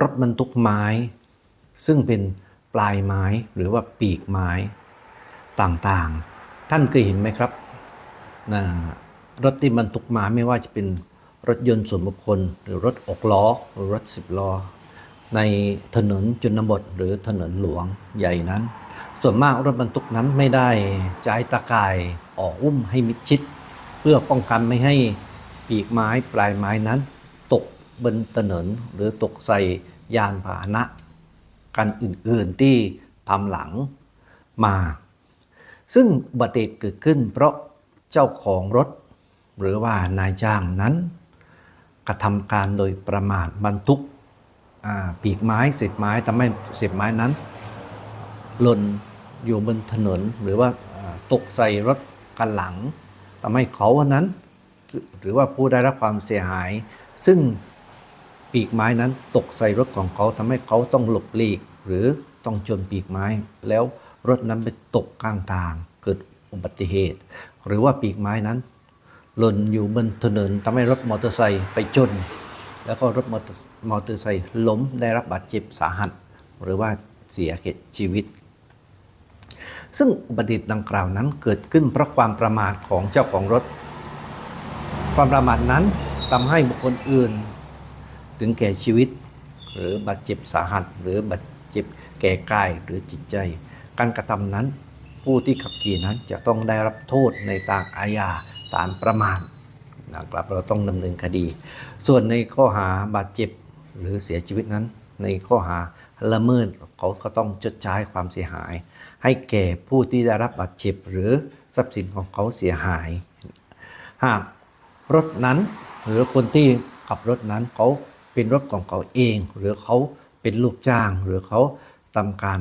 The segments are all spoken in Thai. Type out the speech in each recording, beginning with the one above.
รถบรรทุกไม้ ซึ่งเป็นปลายไม้หรือว่าปีกไม้ต่างๆ ท่านเคยเห็นไหมครับนะรถที่บรรทุกไม้ไม่ว่าจะเป็นรถยนต์ส่วนบุคคล หรือรถอกล้อหรือรถสิบล้อ ในถนนชนบทหรือถนนหลวงใหญ่นั้น ส่วนมากรถบรรทุกนั้นไม่ได้ใช้ตะข่ายออกอุ้มให้มิดชิด เพื่อป้องกันไม่ให้ปีกไม้ปลายไม้นั้น ตกบนถนนหรือตกใส่ ยานพาหนะกันอื่นๆที่ทำหลังมา ซึ่งอุบัติเหตุเกิดขึ้น เพราะเจ้าของรถ หรือว่านายจ้างนั้น กระทำการโดยประมาทบรรทุกปีกไม้เศษไม้ทำให้เศษไม้นั้นหล่นอยู่บนถนนหรือว่าตกใส่รถคันหลังทำให้เขาวันนั้น หรือว่าผู้ได้รับความเสียหาย ซึ่ง ปีกไม้นั้นตกใส่รถของเขาทำให้เขาต้องหลบหลีก หรือต้องชนปีกไม้ แล้วรถนั้นไปตกข้างทาง เกิดอุบัติเหตุ หรือว่าปีกไม้นั้นหล่นอยู่บนถนนทำให้รถมอเตอร์ไซค์ไปชนแล้วก็รถมอเตอร์มอเตอร์ไซค์ล้มได้รับบาดเจ็บสาหัส หรือว่าเสียชีวิต ซึ่งอุบัติเหตุดังกล่าวนั้นเกิดขึ้นเพราะความประมาทของเจ้าของรถ ความประมาทนั้นทำให้บุคคลอื่น ถึงแก่ชีวิต หรือบาดเจ็บสาหัส หรือบาดเจ็บแก่กายหรือจิตใจ การกระทำนั้น ผู้ที่ขับขี่นั้นจะต้องได้รับโทษในทางอาญาฐานประมาทนะครับเราต้องดำเนินคดี ส่วนในข้อหาบาดเจ็บหรือเสียชีวิตนั้น ในข้อหาละเมิดเขาก็ต้องชดใช้ความเสียหาย ให้แก่ผู้ที่ได้รับบาดเจ็บหรือทรัพย์สินของเขาเสียหาย หากรถนั้น หรือคนที่ขับรถนั้นเขา เป็นรถของเขาเอง หรือเขาเป็นลูกจ้าง หรือเขาทำการ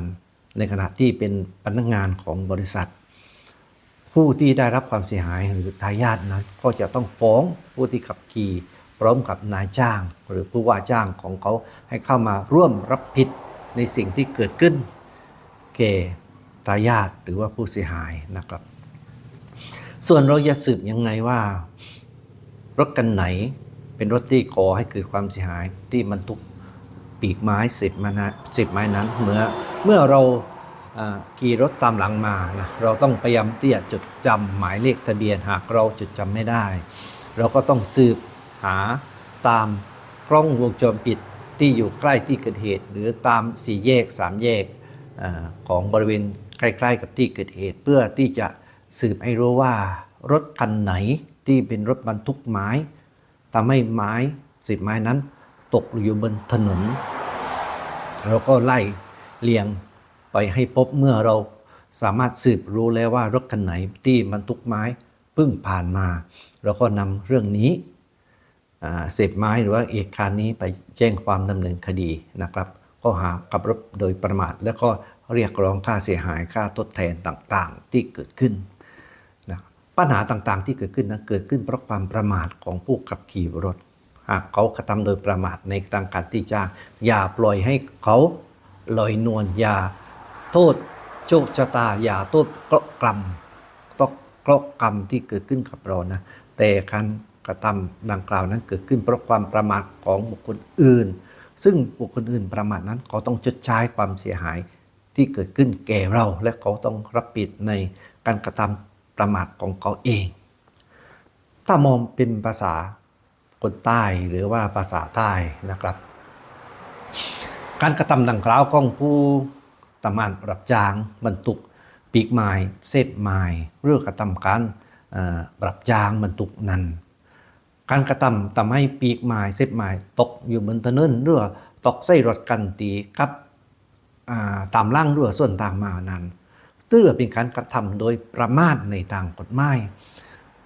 ในขณะที่เป็นพนักงานของบริษัท ผู้ที่ได้รับความเสียหายหรือทายาทนั้นก็จะต้องฟ้องผู้ที่ขับขี่พร้อมกับนายจ้าง หรือผู้ว่าจ้างของเขาให้เข้ามาร่วมรับผิดในสิ่งที่เกิดขึ้นแก่ทายาทหรือว่าผู้เสียหายนะครับ ส่วนเราจะสืบยังไงว่ารถกันไหน เป็นรถที่ก่อให้เกิดความเสียหายที่มันทุกปีกไม้สิบมานะสิบไม้นั้นเมื่อเมื่อเราขี่รถตามหลังมานะเราต้องพยายามที่จะจดจำหมายเลขทะเบียนหากเราจดจำไม่ได้ เราก็ต้องสืบหาตามกล้องวงจรปิดที่อยู่ใกล้ที่เกิดเหตุ หรือตามสี่แยกสามแยกอของบริเวณใกล้ๆกับที่เกิดเหตุ เพื่อที่จะสืบให้รู้ว่ารถคันไหนที่เป็นรถบรรทุกไม้ ทำให้ไม้สิบไม้นั้น ตกอยู่บนถนน เราก็ไล่เลียงไปให้พบเมื่อเราสามารถสืบรู้แล้วว่ารถคันไหนที่บรรทุกไม้เพิ่งผ่านมา เราก็นำเรื่องนี้เสพไม้หรือว่าเอกการนี้ไปแจ้งความดำเนินคดีนะครับข้อหาขับรถโดยประมาท แล้วก็เรียกร้องค่าเสียหายค่าทดแทนต่างๆ ที่เกิดขึ้น ปัญหาต่างๆ ที่เกิดขึ้นนั้นเกิดขึ้นเพราะความประมาทของผู้ขับขี่รถ หากเขากระทำโดยประมาทในทางการที่จ้างอย่าปล่อยให้เขาลอยนวลอย่าโทษโชคชะตาอย่าโทษเคราะห์กรรมต้องเคราะห์กรรมที่เกิดขึ้นกับเรานะแต่การกระทำดังกล่าวนั้นเกิดขึ้นเพราะความประมาทของบุคคลอื่น ซึ่งบุคคลอื่นประมาทนั้นเขาต้องชดใช้ความเสียหายที่เกิดขึ้นแก่เรา และเขาต้องรับผิดในการกระทำ ประมาทของเขาเอง ถ้ามองเป็นภาษาคนใต้หรือว่าภาษาใต้นะครับ การกระทำดังกล่าวของผู้ทำงานรับจ้างบรรทุกปีกไม้เศษไม้หรือกระทำการเอ่อรับจ้างบรรทุกนั้น การกระทำทำให้ปีกไม้เศษไม้ตกอยู่บนถนนหรือตกใส่รถกันตีกับตามล่างหรือส่วนต่างมานั้น ถือว่าเป็นการกระทำโดยประมาทในทางกฎหมาย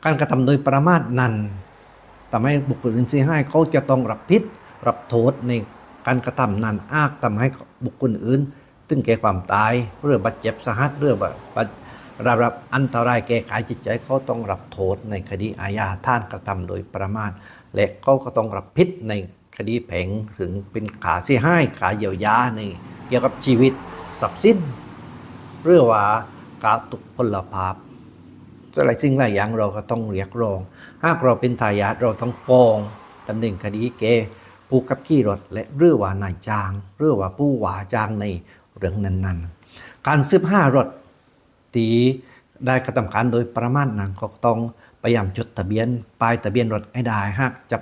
การกระทำโดยประมาทนั้นทำให้บุคคลอื่นเสียหายเขาจะต้องรับผิดรับโทษในการกระทำนั้นอากทำให้บุคคลอื่นถึงแก่ความตายหรือบาดเจ็บสาหัสหรือว่าบาดรับรับอันตรายแก่กายจิตใจเขาต้องรับโทษในคดีอาญาท่านกระทำโดยประมาทและเขาก็ต้องรับผิดในคดีแผงถึงเป็นขาเสียหายขาเยียวยาในเกี่ยวกับชีวิตทรัพย์สิน หรือว่ากาตุกพลภาพหลายสิ่งหลายอย่างเราก็ต้องเรียกร้อง หากเราเป็นทายาทเราต้องฟ้องดำเนินคดีแก่ผู้ขับขี่รถและหรือว่านายจ้าง หรือว่าผู้ว่าจ้างในเรื่องนั้นๆ การซื้อผ้ารถตีได้กระทำการโดยประมาณนั้นก็ต้องพยายามจดทะเบียนป้ายทะเบียนรถให้ได้หากจะ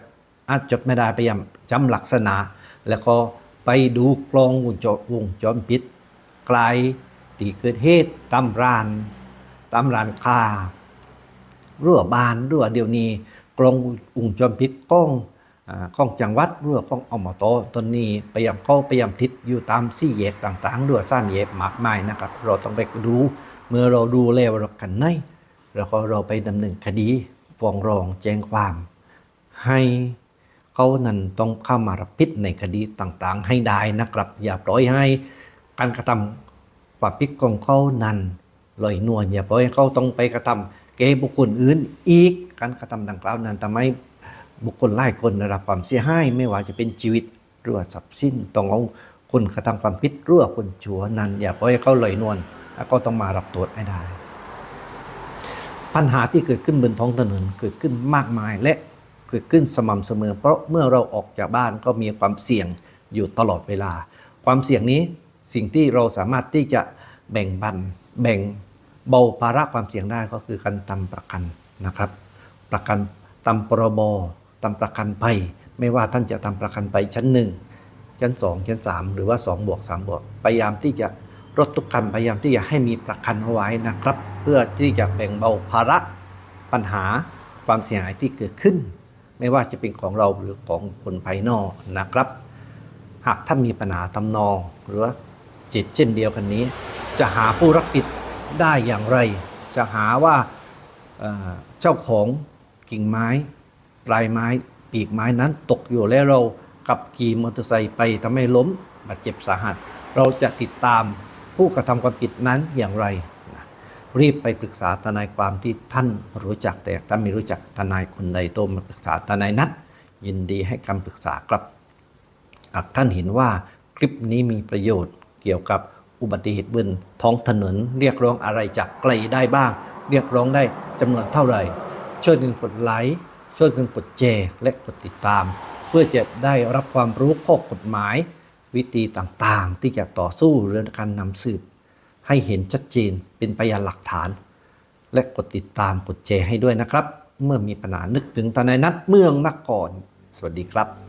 อาจจดไม่ได้พยายามจำลักษณะ แล้วก็ไปดูกล้องวงจรวงจรปิดไกล ที่เกิดเหตุตามร้านตามร้านคารั่วบานรั่วเดี๋ยวนี้กรองวงจรปิดกล้องข้องจังหวัดรั่วกล้องอมตตอนนี้พยายามเข้าพยายามทิศอยู่ตามสี่แยกต่างๆรั่วซ่านแยกมากมายนะครับ เราต้องไปดูเมื่อเราดูแล้วเรากันในแล้วก็เราไปดำเนินคดีฟ้องร้องแจ้งความ ให้เขานั้นต้องเข้ามารับผิดในคดีต่างๆ ให้ได้นะครับ อย่าปล่อยให้การกระทำ ความผิดของเขานั้นลอยนวลอย่าปล่อยให้เขาต้องไปกระทำแก่บุคคลอื่นอีกการกระทำดังกล่าวนั้นทำให้บุคคลหลายคนได้รับความเสียหายไม่ว่าจะเป็นชีวิตหรือว่าทรัพย์สินต้องเอาคนกระทำความผิดรือว่าคนชั่วนั้น อย่าปล่อยให้เขาลอยนวลแล้วก็ต้องมารับโทษให้ได้ ปัญหาที่เกิดขึ้นบนท้องถนนเกิดขึ้นมากมายและเกิดขึ้นสม่ำเสมอ เพราะเมื่อเราออกจากบ้านก็มีความเสี่ยงอยู่ตลอดเวลา ความเสี่ยงนี้ สิ่งที่เราสามารถที่จะแบ่งบันแบ่งเบาภาระความเสี่ยงได้ก็คือการทำประกันนะครับ ประกันทำปรบทำประกันภัย ไม่ว่าท่านจะทำประกันภัยชั้นหนึ่งชั้นสองชั้นสามหรือว่า2บวก3บวกพยายามที่จะลดทุกคันพยายามที่จะให้มีประกันเอาไว้นะครับ เพื่อที่จะแบ่งเบาภาระปัญหาความเสียหายที่เกิดขึ้น ไม่ว่าจะเป็นของเราหรือของคนภายนอกนะครับ หากท่านมีปัญหาทำนองหรือว่า จิตเช่นเดียวกันนี้ จะหาผู้รับผิดได้อย่างไร จะหาว่าเจ้าของกิ่งไม้ ปลายไม้ปีกไม้นั้นตกอยู่แล้วเราขับขี่มอเตอร์ไซค์ไปทำให้ล้มบาดเจ็บสาหัส เราจะติดตามผู้กระทำความผิดนั้นอย่างไรนะรีบไปปรึกษาทนายความที่ท่านรู้จักแต่ถ้าไม่รู้จักทนายคนใดโทรมาปรึกษาทนายนัด ยินดีให้คำปรึกษาครับหากท่านเห็นว่าคลิปนี้มีประโยชน์ เกี่ยวกับอุบัติเหตุบนท้องถนน เรียกร้องอะไรจากใครได้บ้าง เรียกร้องได้จำนวนเท่าไหร่ ช่วยกันกดไลค์ช่วยกันกดแชร์และกดติดตาม เพื่อจะได้รับความรู้ข้อกฎหมาย วิธีต่างๆ ที่จะต่อสู้เรื่องการนำสืบ ให้เห็นชัดเจนเป็นพยานหลักฐาน และกดติดตามกดแชร์ให้ด้วยนะครับ เมื่อมีปัญหานึกถึงทนายนัดเมืองนครสวัสดีครับ